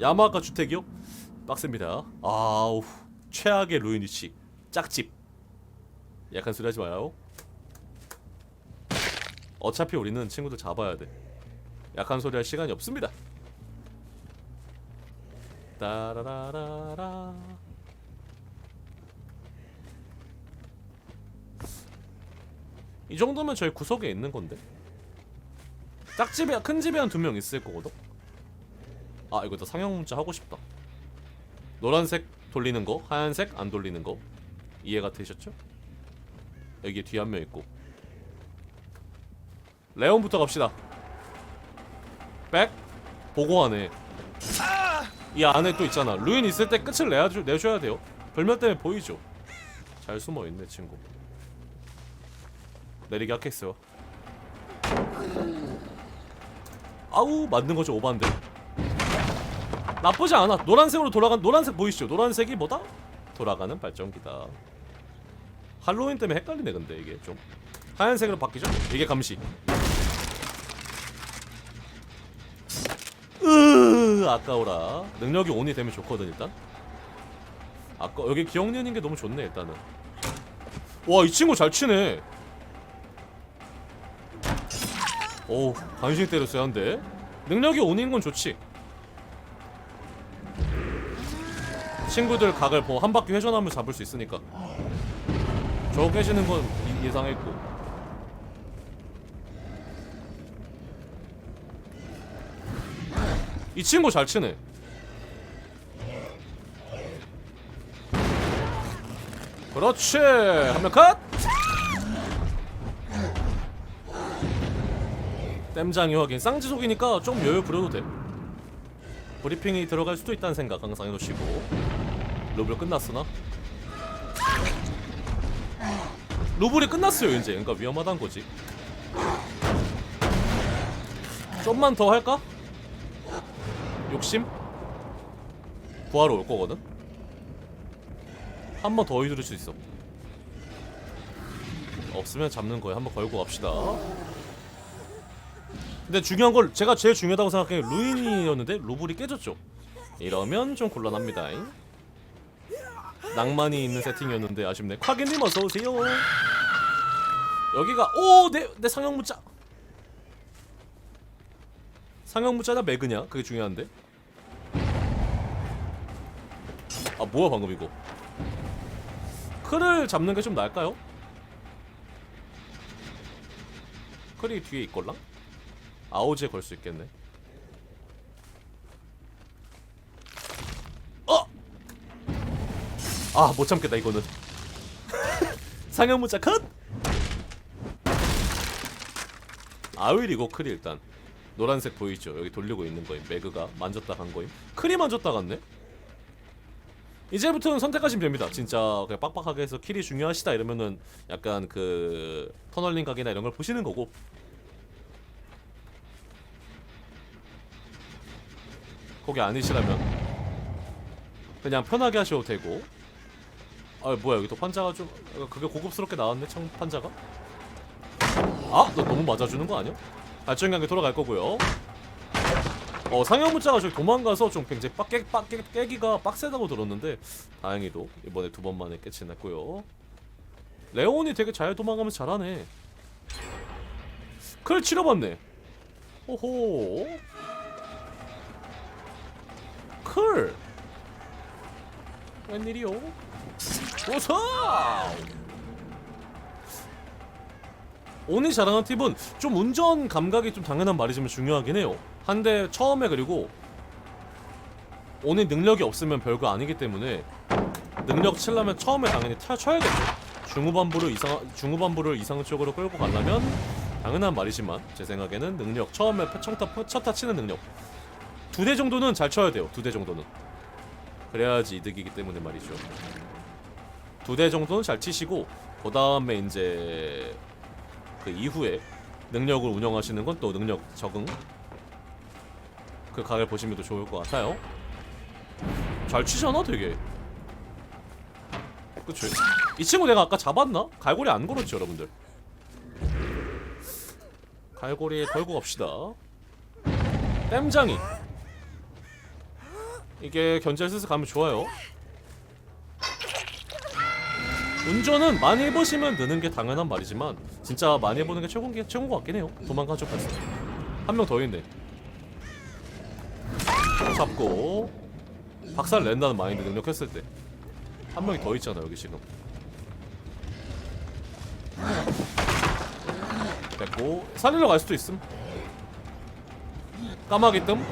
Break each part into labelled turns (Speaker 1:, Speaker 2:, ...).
Speaker 1: 야마가 주택이요? 빡셉니다. 아우 최악의 루인 위치 짝집. 약한 소리 하지 마요. 어차피 우리는 친구들 잡아야 돼. 약한 소리 할 시간이 없습니다. 따라라라라. 이 정도면 저희 구석에 있는 건데. 짝집에 큰 집에 한 두 명 있을 거거든. 아 이거 나 상형 문자 하고 싶다. 노란색 돌리는 거, 하얀색 안 돌리는 거 이해가 되셨죠? 여기 뒤에 한 명 있고. 레온부터 갑시다. 백 보고하네. 이 안에 또 있잖아. 루인 있을 때 끝을 내야 내줘야 돼요. 별명 때문에 보이죠. 잘 숨어 있네 친구. 내리기 하겠어. 아우 맞는 거죠 오반데. 나쁘지 않아. 노란색으로 돌아간 노란색 보이시죠? 노란색이 뭐다? 돌아가는 발전기다. 할로윈 때문에 헷갈리네 근데 이게 좀 하얀색으로 바뀌죠? 이게 감시. 으 아까워라. 능력이 온이 되면 좋거든 일단. 아까 여기 기억내는 게 너무 좋네 일단은. 와 이 친구 잘 치네. 오 간신히 때렸어야 한데 능력이 온인 건 좋지. 친구들 각을 뭐한 바퀴 회전하면 잡을 수 있으니까. 저거 깨지는 건 이- 예상했고. 이 친구 잘 치네. 그렇지. 한명 컷. 땜장이 확인. 쌍지속이니까 좀 여유 부려도 돼. 브리핑이 들어갈 수도 있다는 생각 항상 해놓으시고. 루블 끝났으나? 루블이 끝났어요 이제. 그러니까 위험하다는 거지. 좀만 더 할까? 욕심? 구하러 올 거거든? 한 번 더 휘두를 수 있어. 없으면 잡는 거야. 한번 걸고 갑시다. 근데 중요한 걸 제가 제일 중요하다고 생각해 루인이었는데 루블이 깨졌죠. 이러면 좀 곤란합니다. 낭만이 있는 세팅이었는데 아쉽네. 콰겐님 어서 오세요. 여기가 오 내 내 상형 문자. 상형 문자나 매그냐? 그게 중요한데. 아 뭐야 방금 이거. 클을 잡는 게 좀 나을까요? 클이 뒤에 있걸랑? 아오지에 걸 수 있겠네. 어! 아, 못 참겠다 이거는. 상형 문자 컷! 아윌이고 클이 일단 노란색 보이죠? 여기 돌리고 있는 거임. 매그가 만졌다 간 거임. 클이 만졌다 갔네. 이제부터는 선택하시면 됩니다. 진짜 그냥 빡빡하게 해서 킬이 중요하시다 이러면은 약간 그 터널링 각이나 이런 걸 보시는 거고 거기 아니시라면 그냥 편하게 하셔도 되고 아 뭐야 여기 또 판자가 좀 그게 고급스럽게 나왔네 청 판자가? 아 너 너무 맞아주는 거 아니야? 발전기한개 돌아갈 거고요. 어 상형 문자가 저기 도망가서 좀 굉장히 빡깨 빡깨 깨기가 빡세다고 들었는데 다행히도 이번에 두 번 만에 깨치 났고요. 레온이 되게 잘 도망가면서 잘하네. 클 치러봤네. 호호. 클. 웬일이요? 오서 오늘 자랑한 팁은 좀 운전 감각이 좀 당연한 말이지만 중요하긴 해요. 한데 처음에 그리고 오늘 능력이 없으면 별거 아니기 때문에 능력 치려면 처음에 당연히 타 쳐야겠죠. 중후반부를 이상 중후반부를 이상적으로 끌고 가려면 당연한 말이지만 제 생각에는 능력 처음에 청타 첫타 치는 능력 두 대 정도는 잘 쳐야 돼요. 두 대 정도는 그래야지 이득이기 때문에 말이죠. 두 대 정도는 잘 치시고 그 다음에 이제 그 이후에 능력을 운영하시는 건 또 능력 적응 그 각을 보시면 더 좋을 것 같아요. 잘 치잖아, 되게. 그치? 이 친구 내가 아까 잡았나? 갈고리 안 걸었지, 여러분들. 갈고리 걸고 갑시다. 땜장이. 이게 견제를 슬슬 가면 좋아요. 운전은 많이 해보시면 느는 게 당연한 말이지만 진짜 많이 해보는 게 최고인 게 최고인 것 같긴 해요. 도망가죠 벌써. 한명 더 있네. 잡고 박살 낸다는 마인드 능력했을 때 한 명이 더 있잖아 여기 지금. 됐고 살리러 갈 수도 있음. 까마귀 뜸.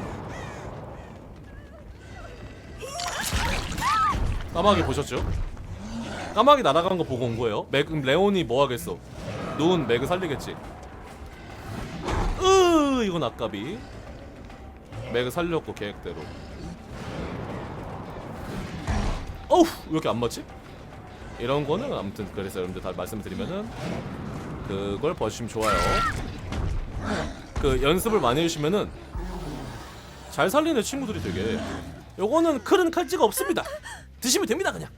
Speaker 1: 까마귀 보셨죠? 까마귀 날아간 거 보고 온 거예요. 맥 레온이 뭐 하겠어? 눈 맥을 살리겠지. 으 이건 아깝이. 맥을 살렸고 계획대로. 어우 왜 이렇게 안 맞지? 이런 거는 아무튼 그래서 여러분들 다 말씀드리면은 그걸 봐주시면 좋아요. 그 연습을 많이 해주시면은 잘 살리는 친구들이 되게 요거는 클은 칼찌가 없습니다. 드시면 됩니다 그냥.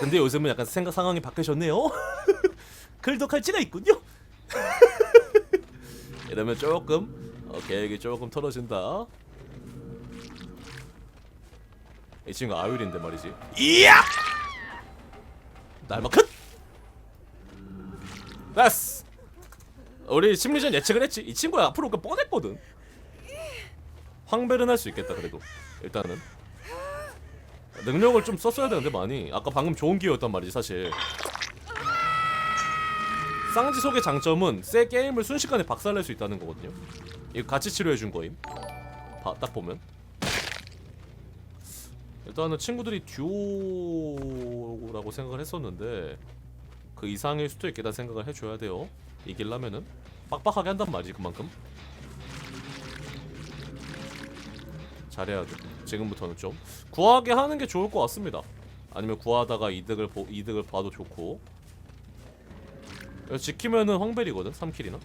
Speaker 1: 근데 요즘은 약간 생각 상황이 바뀌셨네요. 칼찌가 있군요. 이러면 조금 어, 계획이 조금 틀어진다. 이 친구 아율인데 말이지. 이야! 날마컷! 됐어. 우리 심리전 예측을 했지. 이 친구야 앞으로 그 뻔했거든. 황벨은 할 수 있겠다 그래도 일단은 능력을 좀 썼어야 되는데 많이. 아까 방금 좋은 기회였단 말이지 사실. 쌍지 속의 장점은 새 게임을 순식간에 박살낼 수 있다는 거거든요. 이거 같이 치료해 준 거임. 봐, 딱 보면. 일단은 친구들이 듀오라고 생각을 했었는데 그 이상일 수도 있겠다 생각을 해줘야 돼요. 이길라면은. 빡빡하게 한단 말이지 그만큼 잘해야 돼. 지금부터는 좀 구하게 하는 게 좋을 것 같습니다. 아니면 구하다가 이득을 보, 이득을 봐도 좋고. 지키면은 황벨이거든. 3킬이나.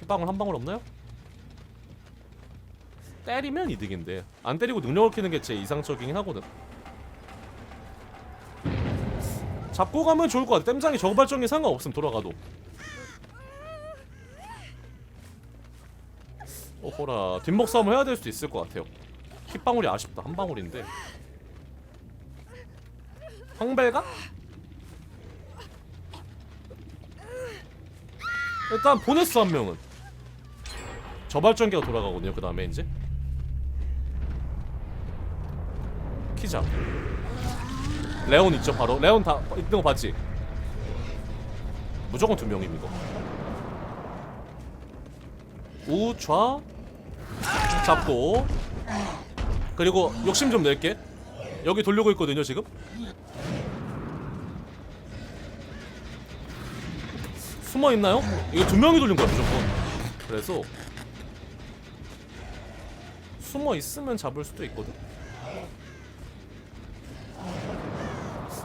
Speaker 1: hit방울 한 방울 없나요? 때리면 이득인데 안 때리고 능력을 키는 게 제 이상적이긴 하거든. 잡고 가면 좋을 것 같아. 땜장이 저발정이 상관없음 돌아가도. 호라. 뒷목 싸움 해야 될 수도 있을 것 같아요. hit방울이 아쉽다. 한 방울인데. 황벨가? 일단 보냈어 한 명은. 저발전기가 돌아가거든요 그 다음에 이제. 키자. 레온 있죠 바로? 레온 다 있는 거 봤지? 무조건 두 이거 우좌 잡고. 그리고 욕심 좀 낼게. 여기 돌리고 있거든요 지금. 숨어 있나요? 이거 두 명이 돌린 거야 무조건. 그래서 숨어 있으면 잡을 수도 있거든.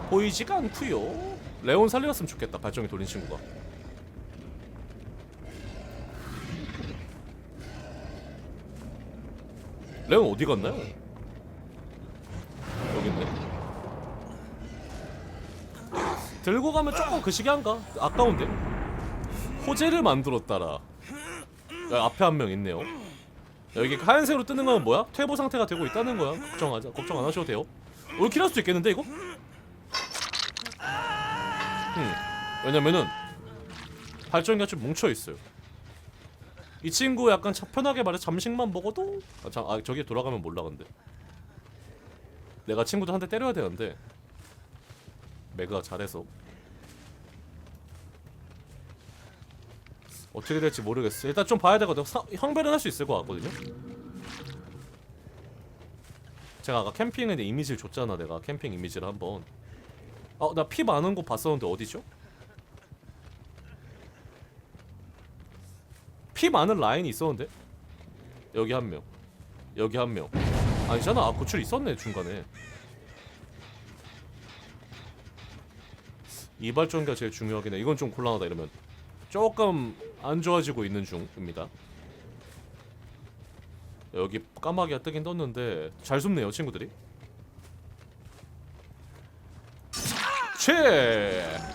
Speaker 1: 보이지가 않구요. 레온 살려갔으면 좋겠다 발정이 돌린 친구가 레온 어디 갔나요? 여기 있네. 들고 가면 조금 그 시기한가? 아까운데. 호재를 만들었다라. 여기 앞에 한 명 있네요. 여기 하얀색으로 뜨는 건 뭐야? 퇴보 상태가 되고 있다는 거야. 걱정하자. 걱정 안 하셔도 돼요. 올킬할 수도 있겠는데 이거? 음. 왜냐면은 발전기가 좀 뭉쳐 있어요. 이 친구 약간 차- 편하게 말해 잠식만 먹어도 아, 자, 아 저기 돌아가면 몰라 근데. 내가 친구들 한대 때려야 되는데 매가 잘해서. 어떻게 될지 모르겠어. 일단 좀 봐야 되거든. 사, 형별은 할수 있을 것 같거든요. 제가 아까 캠핑에 내 이미지를 줬잖아 내가. 캠핑 이미지를 한번. 어나 피 많은 거 봤었는데 어디죠? 피 많은 라인이 있었는데 여기 한 명, 여기 한 명. 아니잖아. 아, 고출 있었네 중간에. 이발전기가 제일 중요하긴 해. 이건 좀 곤란하다 이러면 조금 안 좋아지고 있는 중입니다. 여기 까마귀가 뜨긴 떴는데 잘 숨네요 친구들이. 최.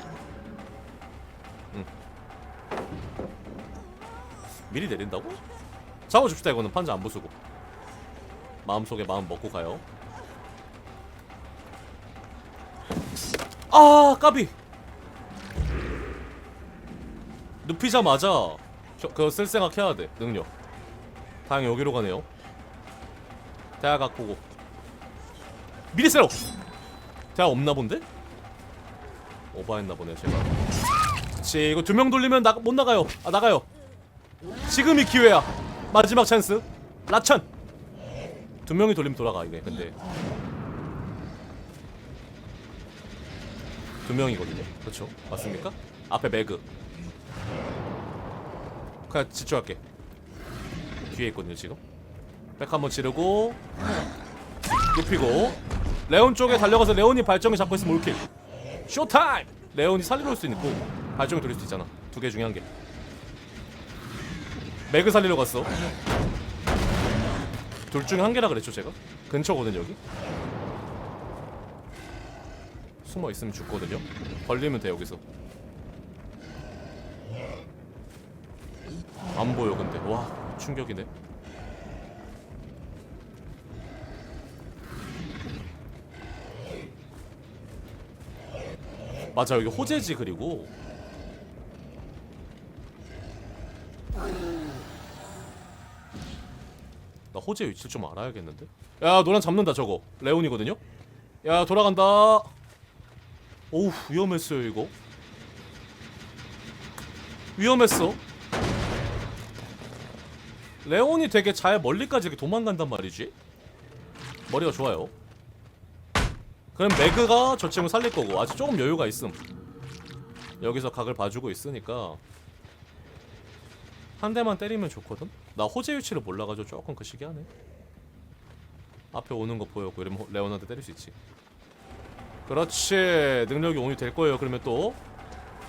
Speaker 1: 미리 내린다고? 잡아줍시다 이거는. 판자 안 부수고. 마음속에 마음 먹고 가요. 아 까비! 눕히자마자 저, 그거 쓸 생각 해야 돼 능력. 다행히 여기로 가네요. 대학 갖고 미리 세로 대학 없나 본데? 오버했나 보네 제가. 그치 이거 두 명 돌리면 나, 못 나가요. 아 나가요 지금이 기회야. 마지막 찬스. 라천. 두 명이 돌리면 돌아가 이게. 근데. 두 명이거든요. 그렇죠. 맞습니까? 앞에 매그. 그냥 집중할게. 뒤에 있거든요 지금. 백 한번 지르고. 눕히고. 레온 쪽에 달려가서 레온이 발정이 잡고 있으면 올킬. 쇼타임! 레온이 살리러 올 수 있고 발정이 돌릴 수 있잖아. 두 개 중에 한 개 맥을 살리러 갔어. 둘 중에 한 개라 그랬죠 제가? 근처거든 여기? 숨어 있으면 죽거든요? 걸리면 돼 여기서. 안 보여 근데. 와 충격이네. 맞아 여기 호재지 그리고 호재 위치 좀 알아야겠는데? 야 노란 잡는다 저거. 레온이거든요? 야 돌아간다. 오우 위험했어요 이거. 위험했어. 레온이 되게 잘 멀리까지 이렇게 도망간단 말이지. 머리가 좋아요. 그럼 매그가 저 친구 살릴 거고 아직 조금 여유가 있음. 여기서 각을 봐주고 있으니까 한 대만 때리면 좋거든? 나 호재 위치를 몰라가지고 조금 그 시기하네 앞에 오는 거 보였고 이러면 호- 레온한테 때릴 수 있지. 그렇지. 능력이 온이 될 거예요. 그러면 또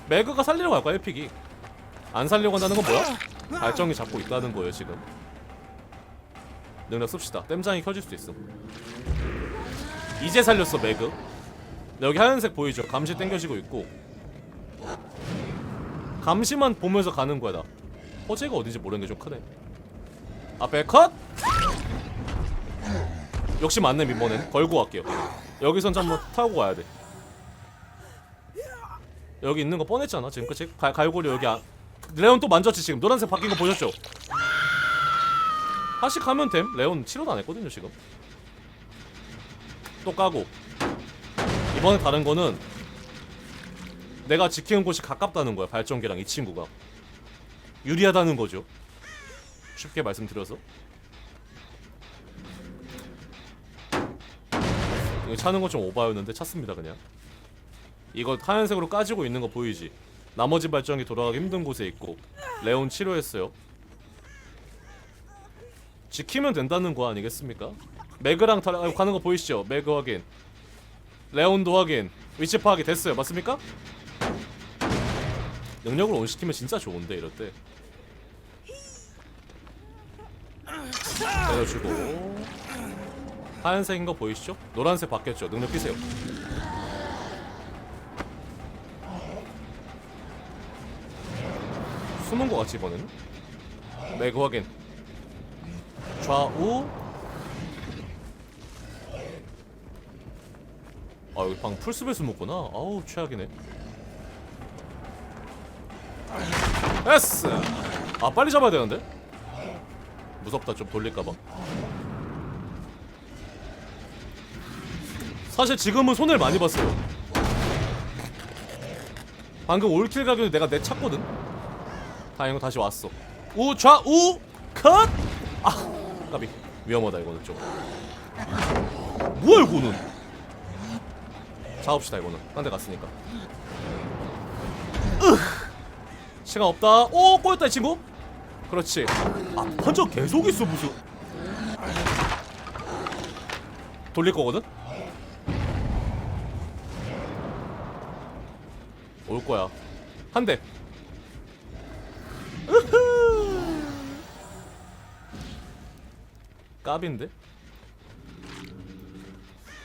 Speaker 1: 매그가 살리러 갈 거야 1픽이? 안 살려고 한다는 건 뭐야? 발정이 잡고 있다는 거예요 지금. 능력 씁시다. 땜장이 켜질 수도 있음. 이제 살렸어 매그. 여기 하얀색 보이죠? 감시 땡겨지고 있고. 감시만 보면서 가는 거야 나 호재가 어딘지 모르는 게 좀 크네. 앞에 컷! 역시 맞네 이번엔 걸고 갈게요. 여기선 한번 타고 가야 돼. 여기 있는 거 뻔했잖아 지금. 그치? 갈, 갈고리 여기 안 레온 또 만졌지 지금. 노란색 바뀐 거 보셨죠? 다시 가면 됨. 레온 치료도 안 했거든요 지금. 또 까고. 이번에 다른 거는 내가 지키는 곳이 가깝다는 거야 발전기랑 이 친구가 유리하다는 거죠. 쉽게 말씀드려서. 이거 차는 건 좀 오바였는데 찼습니다 그냥. 이거 하얀색으로 까지고 있는 거 보이지? 나머지 발전기 돌아가기 힘든 곳에 있고. 레온 치료했어요. 지키면 된다는 거 아니겠습니까? 매그랑 다, 아, 가는 거 보이시죠? 매그 확인. 레온도 확인. 위치 파악이 됐어요. 맞습니까? 능력을 온시키면 진짜 좋은데 이럴 때 내려주고. 하얀색인 거 보이시죠? 노란색 바뀌었죠? 능력 끼세요. 숨은 거 같지 이번에는? 매그 확인. 좌우. 아 여기 방 풀숲에 숨었구나. 아우 최악이네. 에스! 아 빨리 잡아야 되는데 무섭다. 좀 돌릴까봐. 사실 지금은 손해를 많이 봤어요. 방금 올킬 가격이 내가 내 찾거든? 다행히 다시 왔어. 우좌우 컷! 아 까비. 위험하다 이거는 좀. 뭐야 이거는? 잡읍시다 이거는. 딴 데 갔으니까. 으 시간 없다. 오 꼬였다 이 친구 그렇지. 아 판자 계속 있어 무슨. 돌릴 거거든? 올 거야. 한 대. 까비인데?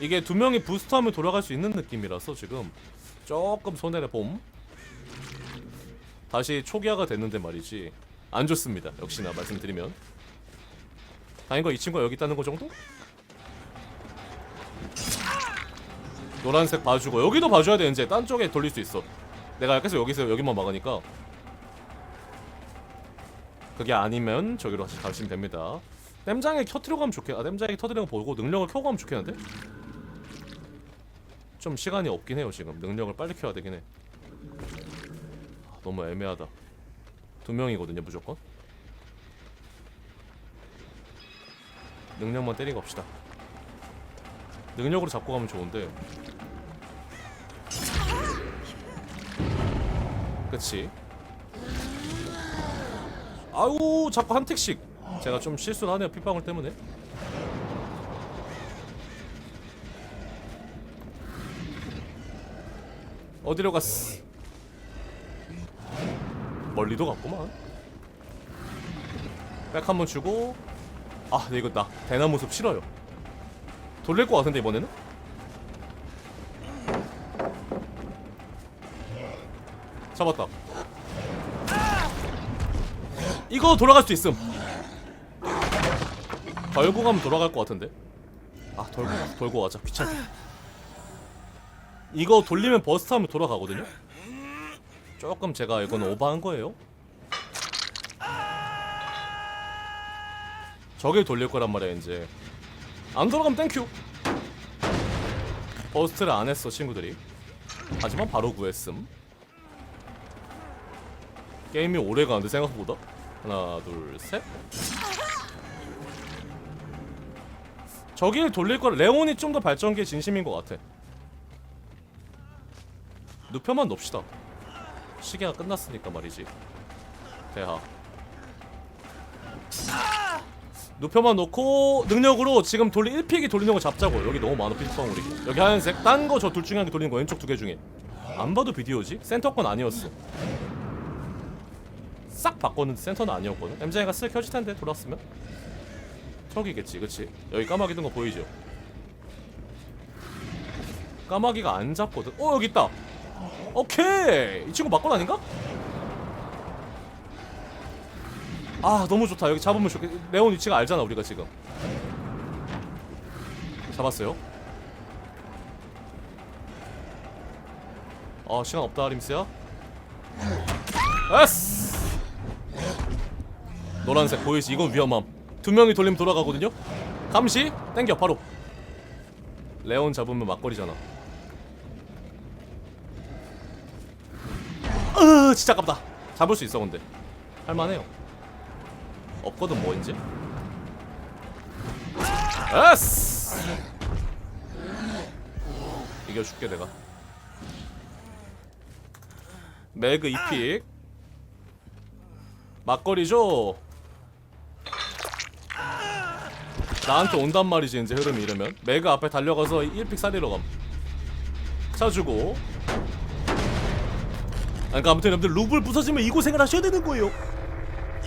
Speaker 1: 이게 두 명이 부스트하면 돌아갈 수 있는 느낌이라서 지금 조금 손해를 봄. 다시 초기화가 됐는데 말이지 안 좋습니다. 역시나 말씀드리면. 다행인 거이 친구가 여기 있다는 거 정도? 노란색 봐주고 여기도 봐줘야 돼 이제. 딴 쪽에 돌릴 수 있어. 내가 계속 여기서 여기만 막으니까. 그게 아니면 저기로 다시 가시면 됩니다. 땜장에 켜트려 가면 좋겠 아 땜장에 터트리는 거 보고 능력을 켜고 가면 좋겠는데? 좀 시간이 없긴 해요 지금. 능력을 빨리 켜야 되긴 해. 아, 너무 애매하다 두 명이거든요 무조건. 능력만 때리고 갑시다. 능력으로 잡고 가면 좋은데. 그치? 아우 자꾸 한 택씩. 제가 좀 실수를 하네요 핏방울 때문에. 어디로 갔어 멀리도 갔구만. 백 한 번 주고. 아 근데 이거 나 대나무 숲 싫어요. 돌릴 것 같은데 이번에는? 잡았다. 이거 돌아갈 수 있음. 걸고 가면 돌아갈 것 같은데? 아 돌고 가 돌고 가자. 귀찮게 이거 돌리면 버스트 하면 돌아가거든요 조금 제가 이건 오버한 거예요? 저길 돌릴 거란 말이야 이제. 안 돌아가면 땡큐 버스트를 안 했어 친구들이. 하지만 바로 구했음. 게임이 오래 가는데 생각보다. 하나 둘 셋. 저길 돌릴 거라 레온이 좀 더 발전기에 진심인 것 같아. 눕혀만 놓읍시다 시계가 끝났으니까 말이지. 대하. 눕혀만 놓고 능력으로 지금 돌리 1픽이 돌리는 거 잡자고. 여기 너무 많아 pit방울이 여기 하얀색 딴 거 저 둘 중에 한 개 돌리는 거 왼쪽 두 개 중에. 안 봐도 비디오지? 센터 건 아니었어. 싹 바꿨는데 센터는 아니었거든? MJ가 슬 켜질 텐데 돌았으면? 저기겠지 그치? 여기 까마귀 든 거 보이죠? 까마귀가 안 잡거든. 어 여기 있다 오케이. 이 친구 막건 아닌가? 아 너무 좋다. 여기 잡으면 좋겠 레온 위치가 알잖아 우리가 지금. 잡았어요? 어 시간 없다 림스야. 에스! 노란색 보이지? 이건 위험함. 두 명이 돌리면 돌아가거든요? 감시? 땡겨 바로. 레온 잡으면 막걸리잖아 으 진짜 아깝다. 잡을 수 있어 근데. 할만해요. 없거든 뭐 이제. 에스! 이겨줄게 내가. 매그 2픽. 막걸리죠? 나한테 온단 말이지 이제 흐름이 이러면. 매그 앞에 달려가서 1픽 사리러 감. 차주고 그러니까 아무튼 여러분들 루블 부서지면 이 고생을 하셔야 되는 거예요.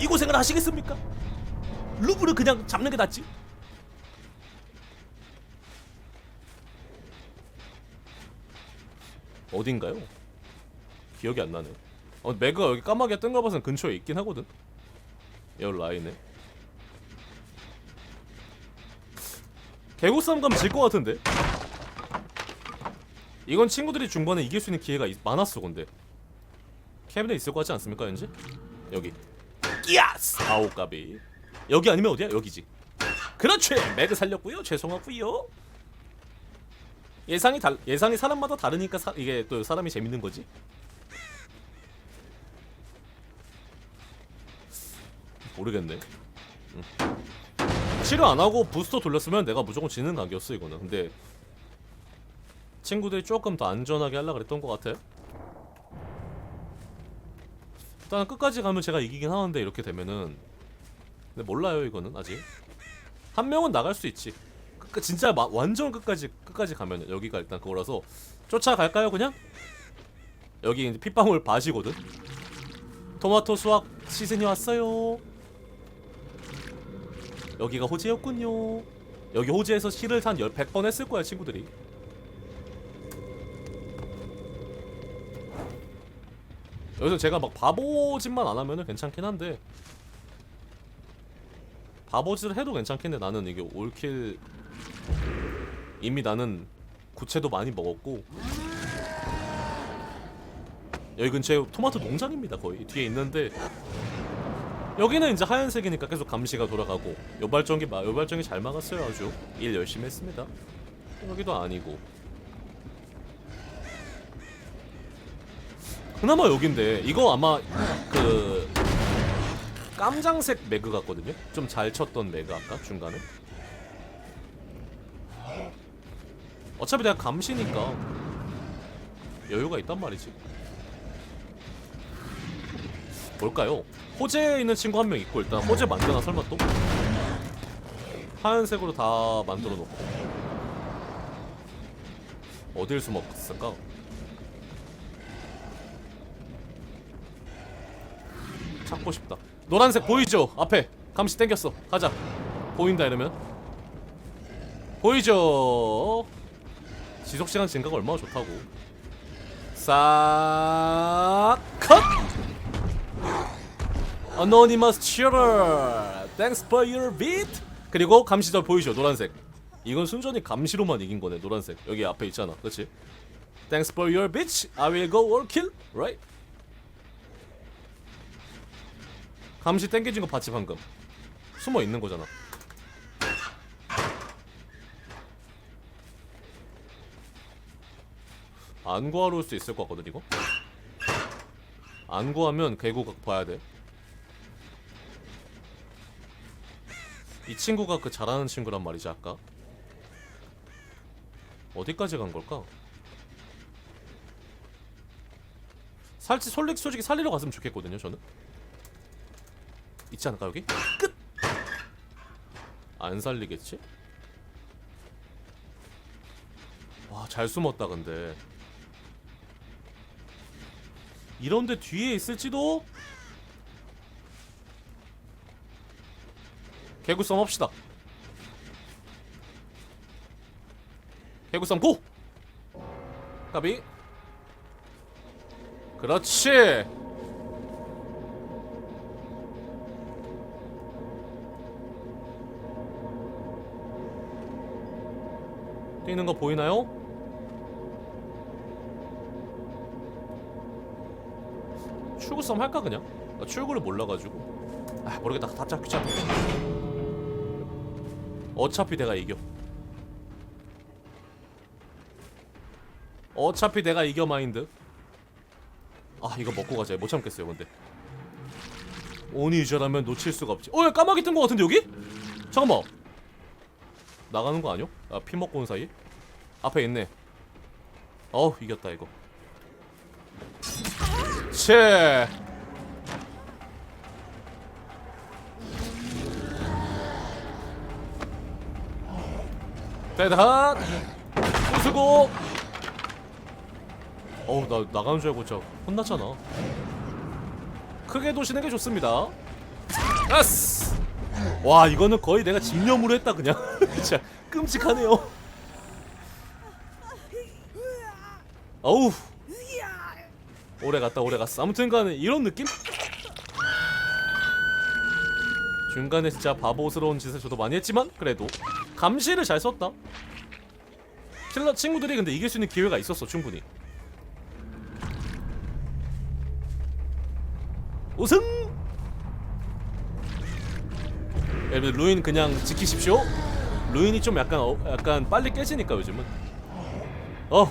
Speaker 1: 이 고생을 하시겠습니까? 루블을 그냥 잡는 게 낫지. 어딘가요? 기억이 안 나네. 어, 매그가 여기 까마귀 뜬가봐선 근처에 있긴 하거든. 여기 라인에. 개고싸움 가면 질 것 같은데? 이건 친구들이 중반에 이길 수 있는 기회가 있- 많았어 근데 캐비넷 있을 것 같지 않습니까 왠지? 여기 야스! 아오 까비 여기 아니면 어디야? 여기지 그렇지! 매그 살렸고요 죄송하고요 예상이 달 예상이 사람마다 다르니까 사, 이게 또 사람이 재밌는 거지 모르겠네 응. 치료 안 하고 부스터 돌렸으면 내가 무조건 지는 각이었어 이거는 근데 친구들이 조금 더 안전하게 하려 그랬던 것 같아 일단 끝까지 가면 제가 이기긴 하는데 이렇게 되면은 근데 몰라요 이거는 아직. 한 명은 나갈 수 있지. 끝 진짜 마, 완전 끝까지 끝까지 가면 여기가 일단 그거라서 쫓아갈까요 그냥? 여기 이제 핏방울 밭이거든? 토마토 수확 시즌이 왔어요. 여기가 호재였군요. 여기 호재에서 실을 한 100번 했을 거야 친구들이 여기서 제가 막 바보짓만 안 하면은 괜찮긴 한데 바보짓을 해도 괜찮겠네 나는 이게 올킬 이미 나는 구체도 많이 먹었고 여기 근처에 토마토 농장입니다 거의. 뒤에 있는데 여기는 이제 하얀색이니까 계속 감시가 돌아가고 요발정기 마 요발정이 잘 막았어요 아주. 일 열심히 했습니다. 여기도 아니고 그나마 여긴데 이거 아마 그 깜장색 매그 같거든요 좀 잘 쳤던 매그 아까 중간에 어차피 내가 감시니까 여유가 있단 말이지 뭘까요? 호재에 있는 친구 한 명 있고 일단 호재 만드나 설마 또? 하얀색으로 다 만들어 놓고 어딜 숨었을까? 찾고 싶다. 노란색 보이죠? 앞에. 감시 땡겼어. 가자. 보인다 이러면. 보이죠? 지속시간 증가가 얼마나 좋다고. 싹 컷! Anonymous Cheater. 그리고 감시절 보이죠? 노란색. 이건 순전히 감시로만 이긴 거네 노란색. 여기 앞에 있잖아. 그치? Thanks for your I will go all kill. Right 감시 땡겨진 거 봤지 방금? 숨어 있는 거잖아. 안 구하러 올 수 있을 것 같거든 이거? 안 구하면 개구각 봐야 돼. 이 친구가 그 잘하는 친구란 말이지 아까? 어디까지 간 걸까? 살지 솔릭 솔직히 살리러 갔으면 좋겠거든요 저는 있지 않을까 여기? 끝! 안 살리겠지? 와 잘 숨었다 근데 이런데 뒤에 있을지도? 개구싸움 합시다 개구싸움 고! 까비 그렇지 뛰는 거 보이나요? 출구 싸움 할까 그냥? 나 출구를 몰라가지고. 아 모르겠다. 다 잡기 잡 어차피 내가 이겨. 어차피 내가 이겨 마인드. 아 이거 먹고 가자. 못 참겠어요 근데. 오니 유저라면 놓칠 수가 없지. 어 야, 까마귀 뜬 거 같은데 여기? 잠깐만 나가는 거 아니요? 아, 피 먹고 온 사이? 앞에 있네. 어우 이겼다 이거. 채 대단! 우수고! 어우 나 나가는 줄 알고 진짜 혼났잖아. 크게 도시는 게 좋습니다. 아스 와 이거는 거의 내가 집념으로 했다 그냥. 진짜 끔찍하네요. 어우. 오래 갔다 오래 갔어. 아무튼간에 이런 느낌? 중간에 진짜 바보스러운 짓을 저도 많이 했지만 그래도 감시를 잘 썼다. 킬러 친구들이 근데 이길 수 있는 기회가 있었어 충분히. 우승! 여러분 루인 그냥 지키십시오. 루인이 좀 약간 어, 약간 빨리 깨지니까 요즘은. 어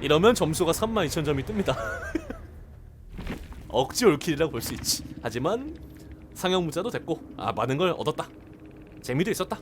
Speaker 1: 이러면 점수가 32,000점이 뜹니다. 억지 올킬이라고 볼 수 있지. 하지만 상형 문자도 됐고 아 많은 걸 얻었다. 재미도 있었다